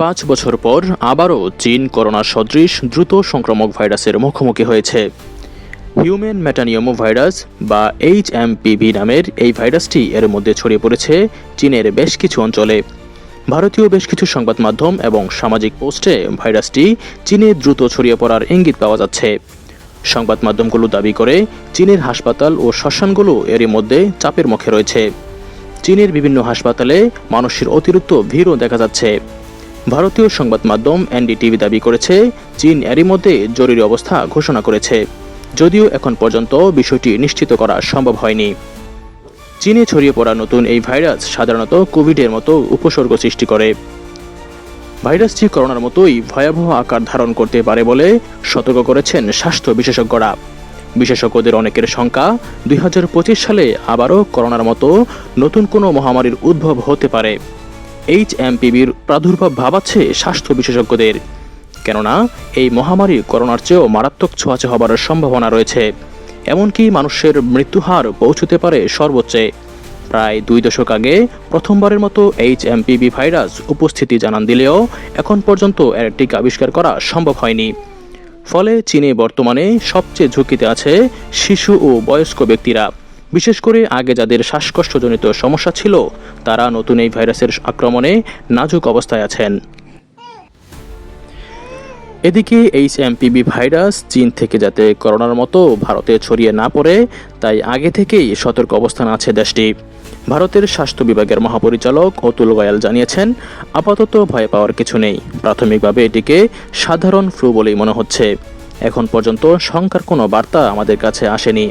পাঁচ বছর পর আবারও চীন করোনা সদৃশ দ্রুত সংক্রামক ভাইরাসের মুখোমুখি হয়েছে। হিউম্যান ম্যাটানিয়মো ভাইরাস বা এইচ নামের এই ভাইরাসটি এর মধ্যে ছড়িয়ে পড়েছে চীনের বেশ কিছু অঞ্চলে। ভারতীয় বেশ কিছু সংবাদ মাধ্যম এবং সামাজিক পোস্টে ভাইরাসটি চীনে দ্রুত ছড়িয়ে পড়ার ইঙ্গিত পাওয়া যাচ্ছে। সংবাদ মাধ্যমগুলো দাবি করে, চীনের হাসপাতাল ও শ্মশানগুলো এরই মধ্যে চাপের মুখে রয়েছে। চীনের বিভিন্ন হাসপাতালে মানুষের অতিরিক্ত ভিড়ও দেখা যাচ্ছে। ভারতীয় সংবাদ মাধ্যম এনডিটিভি দাবি করেছে, চীন এরই মধ্যে জরুরি অবস্থা ঘোষণা করেছে। যদিও এখন পর্যন্ত বিষয়টি নিশ্চিত করা সম্ভব হয়নি। চীনে ছড়িয়ে পড়া নতুন এই ভাইরাস সাধারণত কোভিডের মতো উপসর্গ সৃষ্টি করে। ভাইরাসটি করোনার মতোই ভয়াবহ আকার ধারণ করতে পারে বলে সতর্ক করেছেন স্বাস্থ্য বিশেষজ্ঞরা। বিশেষজ্ঞদের অনেকের শঙ্কা, দুই হাজার পঁচিশ সালে আবারও করোনার মতো নতুন কোনো মহামারীর উদ্ভব হতে পারে। এইচ এমপিবির প্রাদুর্ভাব ভাবাচ্ছে স্বাস্থ্য বিশেষজ্ঞদের। কেননা, এই মহামারী করোনার চেয়েও মারাত্মক ছোঁয়াচে হবার সম্ভাবনা রয়েছে। এমনকি মানুষের মৃত্যুহার পৌঁছতে পারে সর্বোচ্চে। প্রায় দুই দশক আগে প্রথমবারের মতো এইচ এমপিবি ভাইরাস উপস্থিতি জানান দিলেও এখন পর্যন্ত এর টিকা আবিষ্কার করা সম্ভব হয়নি। ফলে চীনে বর্তমানে সবচেয়ে ঝুঁকিতে আছে শিশু ও বয়স্ক ব্যক্তিরা। বিশেষ করে আগে যাদের শ্বাসকষ্টজনিত সমস্যা ছিল তারা নতুন এই ভাইরাসের আক্রমণে নাজুক অবস্থায় আছেন। এদিকে এইচ এমপিবি ভাইরাস চীন থেকে যাতে করোনার মতো ভারতে ছড়িয়ে না পড়ে, তাই আগে থেকেই সতর্ক অবস্থান আছে দেশটি। ভারতের স্বাস্থ্য বিভাগের মহাপরিচালক অতুল গয়াল জানিয়েছেন, আপাতত ভয় পাওয়ার কিছু নেই। প্রাথমিকভাবে এটিকে সাধারণ ফ্লু বলেই মনে হচ্ছে। এখন পর্যন্ত শঙ্কার কোনো বার্তা আমাদের কাছে আসেনি।